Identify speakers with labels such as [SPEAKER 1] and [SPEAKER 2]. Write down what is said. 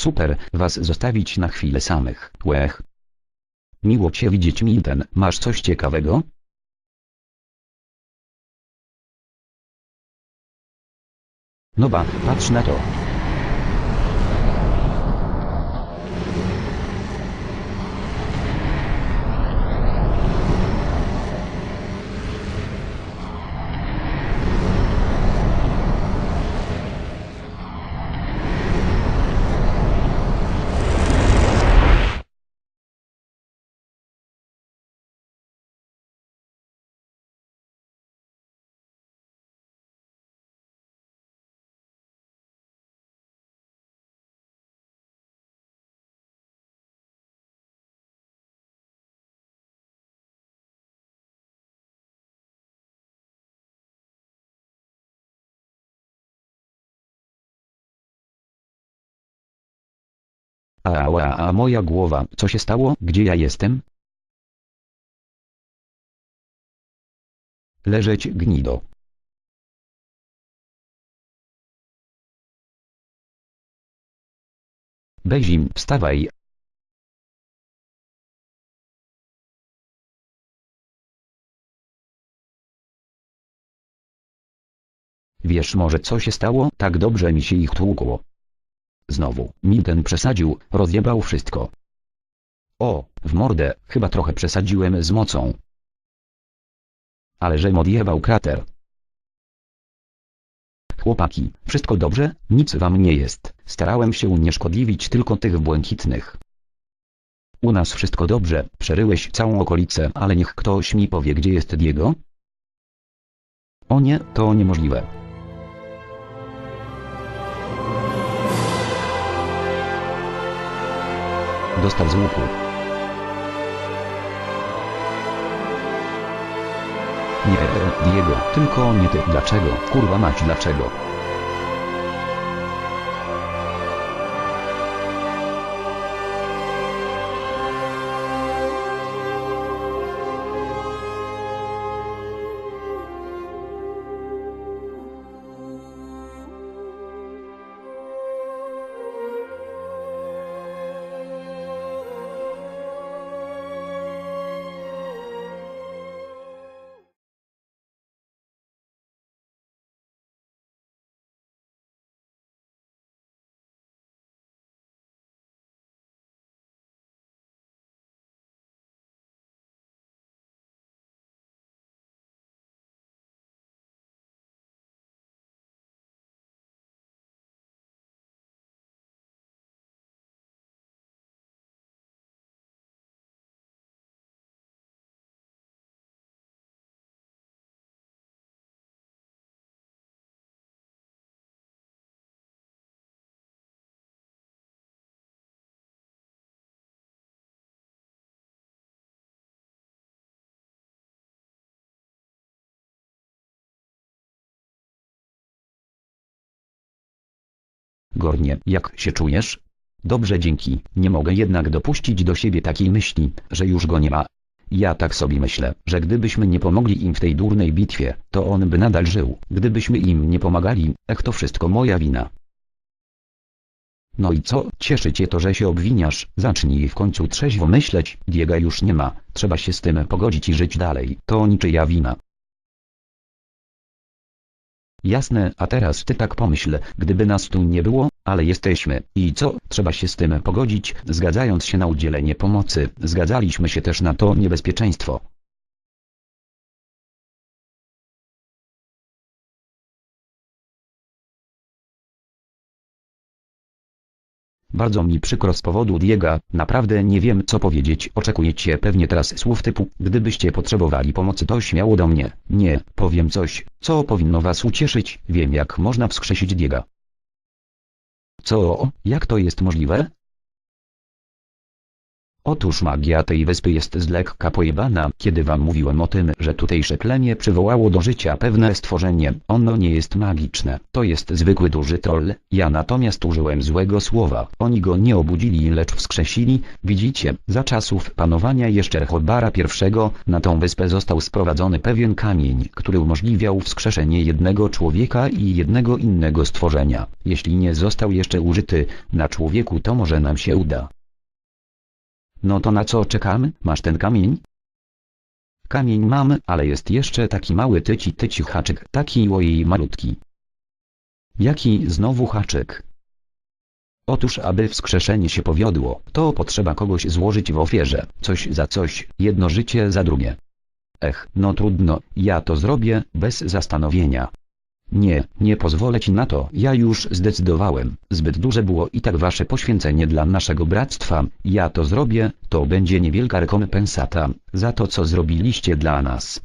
[SPEAKER 1] Super, was zostawić na chwilę samych. Łech. Miło cię widzieć Milten, masz coś ciekawego? No ba, patrz na to. A, a, a moja głowa, co się stało, gdzie ja jestem? Leżeć gnido. Bezim, wstawaj. Wiesz może co się stało? Tak dobrze mi się ich tłukło. Znowu, Milton przesadził, rozjebał wszystko. O, w mordę, chyba trochę przesadziłem z mocą. Ale żem odjebał krater. Chłopaki, wszystko dobrze? Nic wam nie jest. Starałem się unieszkodliwić tylko tych błękitnych. U nas wszystko dobrze, przeryłeś całą okolicę, ale niech ktoś mi powie gdzie jest Diego? O nie, to niemożliwe. Dostał z łuku. Nie, Diego, tylko nie ty. Dlaczego? Kurwa mać, dlaczego? Gornie, jak się czujesz? Dobrze dzięki, nie mogę jednak dopuścić do siebie takiej myśli, że już go nie ma. Ja tak sobie myślę, że gdybyśmy nie pomogli im w tej durnej bitwie, to on by nadal żył. Gdybyśmy im nie pomagali, ech to wszystko moja wina. No i co, cieszy cię to, że się obwiniasz, zacznij w końcu trzeźwo myśleć, Diega już nie ma, trzeba się z tym pogodzić i żyć dalej, to niczyja wina. Jasne, a teraz ty tak pomyśl, gdyby nas tu nie było, ale jesteśmy, i co, trzeba się z tym pogodzić, zgadzając się na udzielenie pomocy, zgadzaliśmy się też na to niebezpieczeństwo. Bardzo mi przykro z powodu Diega, naprawdę nie wiem co powiedzieć, oczekujecie pewnie teraz słów typu, gdybyście potrzebowali pomocy to śmiało do mnie, nie, powiem coś, co powinno was ucieszyć, wiem jak można wskrzesić Diega. Co, jak to jest możliwe? Otóż magia tej wyspy jest z lekka pojebana. Kiedy wam mówiłem o tym, że tutejsze plemię przywołało do życia pewne stworzenie, ono nie jest magiczne. To jest zwykły duży troll. Ja natomiast użyłem złego słowa. Oni go nie obudzili, lecz wskrzesili. Widzicie, za czasów panowania jeszcze Hobara I na tą wyspę został sprowadzony pewien kamień, który umożliwiał wskrzeszenie jednego człowieka i jednego innego stworzenia. Jeśli nie został jeszcze użyty na człowieku, to może nam się uda. No to na co czekamy? Masz ten kamień? Kamień mam, ale jest jeszcze taki mały tyci tyci haczyk, taki ojej malutki. Jaki znowu haczyk? Otóż aby wskrzeszenie się powiodło, to potrzeba kogoś złożyć w ofierze, coś za coś, jedno życie za drugie. Ech, no trudno, ja to zrobię, bez zastanowienia. Nie, nie pozwolę ci na to, ja już zdecydowałem, zbyt duże było i tak wasze poświęcenie dla naszego bractwa, ja to zrobię, to będzie niewielka rekompensata, za to co zrobiliście dla nas.